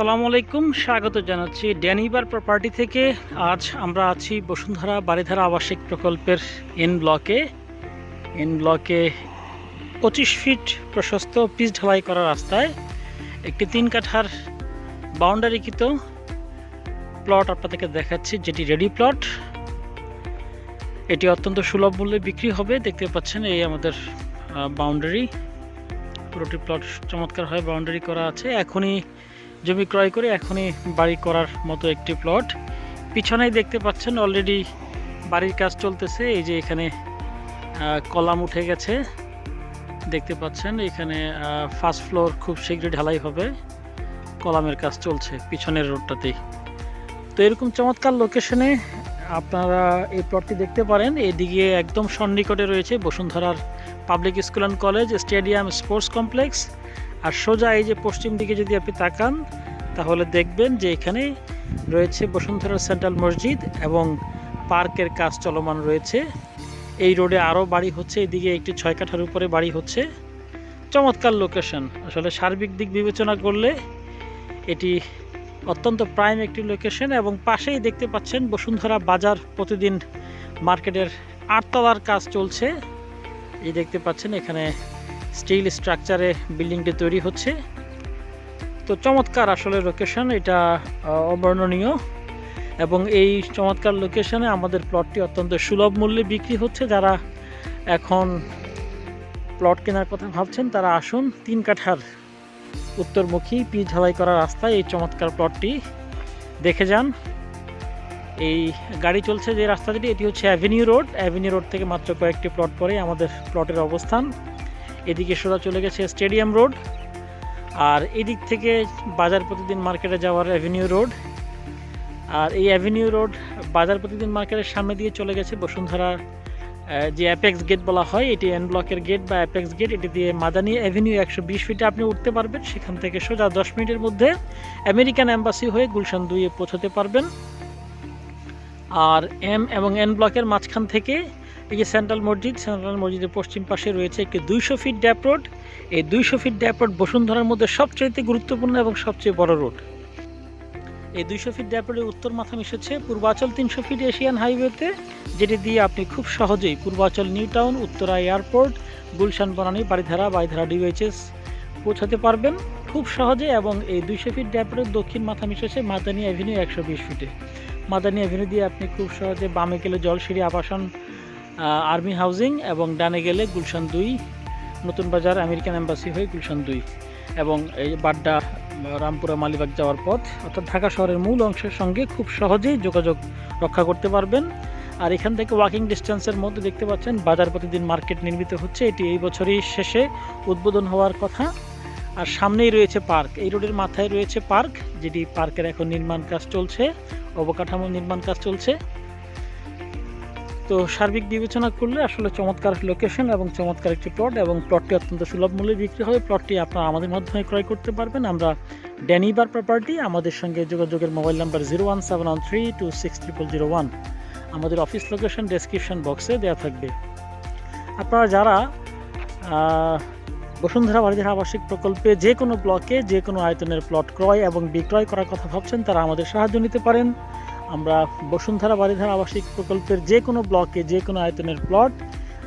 আসসালামু আলাইকুম, স্বাগত জানাচ্ছি ড্যানিবার প্রপার্টি থেকে। আজ আমরা আছি বসুন্ধরা বাড়িধারা আবাসিক প্রকল্পের এন ব্লকে। এন ব্লকে পঁচিশ ফিট প্রশস্ত পিচ ঢালাই করা রাস্তায় একটি তিন কাঠার বাউন্ডারিকৃত প্লট আপনাদেরকে দেখাচ্ছি, যেটি রেডি প্লট এটি অত্যন্ত সুলভ মূল্যে বিক্রি হবে, দেখতে পাচ্ছেন এই আমাদের বাউন্ডারি পুরোটি প্লট চমৎকার হয় বাউন্ডারি করা আছে। এখনই জমি ক্রয় করে এখনই বাড়ি করার মতো একটি প্লট পিছনেই দেখতে পাচ্ছেন অলরেডি বাড়ির কাজ চলতেছে, এই যে এখানে কলাম উঠে গেছে। দেখতে পাচ্ছেন এখানে ফার্স্ট ফ্লোর খুব শীঘ্রই ঢালাই হবে। কলামের কাজ চলছে পিছনের রোডটাতেই তো এরকম চমৎকার লোকেশনে আপনারা এই প্লটটি দেখতে পারেন। এদিকে একদম সন্নিকটে রয়েছে বসুন্ধরার public school and college stadium sports complex আর সোজা এই যে পশ্চিম দিকে যদি আপনি তাকান, তাহলে দেখবেন যে এখানে রয়েছে বসুন্ধরা সেন্ট্রাল মসজিদ এবং পার্কের কাজ চলমান রয়েছে। এই রোডে আরও বাড়ি হচ্ছে, এদিকে একটি ছয় কাঠার উপরে বাড়ি হচ্ছে। চমৎকার লোকেশন আসলে সার্বিক দিক বিবেচনা করলে এটি অত্যন্ত প্রাইম একটি লোকেশন এবং পাশেই দেখতে পাচ্ছেন বসুন্ধরা বাজার প্রতিদিন মার্কেটের আটতলার কাজ চলছে। এই দেখতে পাচ্ছেন এখানে স্টিল স্ট্রাকচারে বিল্ডিংটি তৈরি হচ্ছে। তো চমৎকার আসলে লোকেশন এটা অবর্ণনীয়। এবং এই চমৎকার লোকেশনে আমাদের প্লটটি অত্যন্ত সুলভ মূল্যে বিক্রি হচ্ছে। যারা এখন প্লট কেনার কথা ভাবছেন, তারা আসুন তিন কাঠার উত্তরমুখী পিচ ঢালাই করা রাস্তায় এই চমৎকার প্লটটি দেখে যান। এই গাড়ি চলছে যে রাস্তাটি, এটি হচ্ছে অ্যাভিনিউ রোড অ্যাভিনিউ রোড থেকে মাত্র কয়েকটি প্লট পরে আমাদের প্লটের অবস্থান। এদিকে সোজা চলে গেছে স্টেডিয়াম রোড, আর এদিক থেকে বাজার প্রতিদিন মার্কেটে যাওয়ার অ্যাভিনিউ রোড, আর এই অ্যাভিনিউ রোড বাজার প্রতিদিন মার্কেটের সামনে দিয়ে চলে গেছে বসুন্ধরা যে অ্যাপেক্স গেট বলা হয়, এটি এন ব্লকের গেট বা অ্যাপেক্স গেট, এটি দিয়ে মাদানি অ্যাভিনিউ একশো বিশ ফিটে আপনি উঠতে পারবেন। সেখান থেকে সোজা দশ মিনিটের মধ্যে আমেরিকান অ্যাম্বাসি হয়ে গুলশান দুইয়ে পৌঁছতে পারবেন। আর এম এবং এন ব্লকের মাঝখান থেকে এই যে সেন্ট্রাল মসজিদ সেন্ট্রাল মসজিদের পশ্চিম পাশে রয়েছে একটি দুইশো ফিট ড্যাপ রোড। এই দুইশো ফিট ড্যাপ রোড বসুন্ধরার মধ্যে সবচেয়ে গুরুত্বপূর্ণ এবং সবচেয়ে বড় রোড। এই দুইশো ফিট ড্যাপ রোডের উত্তর মাথা মিশেছে পূর্বাচল তিনশো ফিট এশিয়ান হাইওয়েতে, যেটি দিয়ে আপনি খুব সহজেই Purbachal, new town, Uttara airport, Gulshan, Banani Baridhara Baridhara DOHS পৌঁছাতে পারবেন খুব সহজে এবং এই দুইশো ফিট ড্যাপ রোড দক্ষিণ মাথা মিশেছে মাদানি অ্যাভিনিউ একশো বিশ ফিটে। মাদানি অ্যাভিনিউ দিয়ে আপনি খুব সহজে বামে গেলে জলসিঁড়ি, আবাসন আর্মি হাউজিং এবং ডানে গেলে গুলশান দুই, নতুন বাজার আমেরিকান এম্বাসি হয়ে গুলশান দুই। এবং এই বাড্ডা, রামপুরা, মালিবাগ যাওয়ার পথ, অর্থাৎ ঢাকা শহরের মূল অংশের সঙ্গে খুব সহজেই যোগাযোগ রক্ষা করতে পারবেন। আর এখান থেকে ওয়াকিং ডিস্টেন্সের মধ্যে দেখতে পাচ্ছেন, বাজার প্রতিদিন মার্কেট নির্মিত হচ্ছে। এটি এই বছরই শেষে উদ্বোধন হওয়ার কথা। আর সামনেই রয়েছে পার্ক। এই রোডের মাথায় রয়েছে পার্ক, যেটি পার্কের এখন নির্মাণ কাজ চলছে, অবকাঠামো নির্মাণ কাজ চলছে। তো সার্বিক বিবেচনা করলে আসলে চমৎকার লোকেশন এবং চমৎকার একটি প্লট এবং প্লটটি অত্যন্ত সুলভ মূল্যে বিক্রি হবে প্লটটি আপনারা আমাদের মাধ্যমে ক্রয় করতে পারবেন। আমরা ড্যানিবার প্রপার্টি আমাদের সঙ্গে যোগাযোগের mobile number zero one seven one three two six triple zero one আমাদের অফিস লোকেশন ডেসক্রিপশন বক্সে দেওয়া থাকবে। আপনারা যারা বসুন্ধরা বাড়িধারা আবাসিক প্রকল্পে যে কোনো ব্লকে যে কোনো আয়তনের প্লট ক্রয় এবং বিক্রয় করার কথা ভাবছেন, তারা আমাদের সাহায্য নিতে পারেন। আমরা বসুন্ধরা বাড়িধারা আবাসিক প্রকল্পের যে কোনো ব্লকে যে কোনো আয়তনের প্লট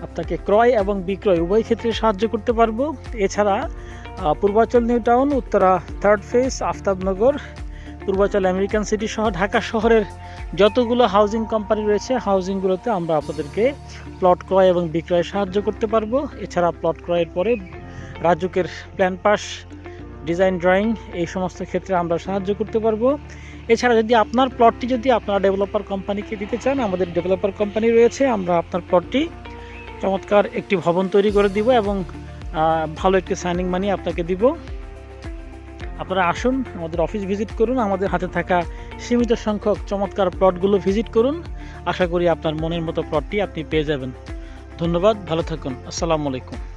আপনাকে ক্রয় এবং বিক্রয় উভয় ক্ষেত্রে সাহায্য করতে পারব। এছাড়া Purbachal new town, Uttara third phase Aftabnagar, Purbachal American city সহ ঢাকা শহরের যতগুলো হাউজিং কোম্পানি রয়েছে, হাউজিংগুলোতে আমরা আপনাদেরকে প্লট ক্রয় এবং বিক্রয়ে সাহায্য করতে পারব। এছাড়া প্লট ক্রয়ের পরে রাজুকের প্ল্যান পাস ডিজাইন ড্রয়িং এই সমস্ত ক্ষেত্রে আমরা সাহায্য করতে পারব। এছাড়া যদি আপনার প্লটটি যদি আপনারা ডেভেলপার কোম্পানিকে দিতে চান, আমাদের ডেভেলপার কোম্পানি রয়েছে, আমরা আপনার প্লটটি চমৎকার একটি ভবন তৈরি করে দিব এবং ভালো একটি সাইনিং মানি আপনাকে দিব। আপনারা আসুন, আমাদের অফিস ভিজিট করুন, আমাদের হাতে থাকা সীমিত সংখ্যক চমৎকার প্লটগুলো ভিজিট করুন। আশা করি আপনার মনের মতো প্লটটি আপনি পেয়ে যাবেন। ধন্যবাদ, ভালো থাকুন। আসসালামু আলাইকুম।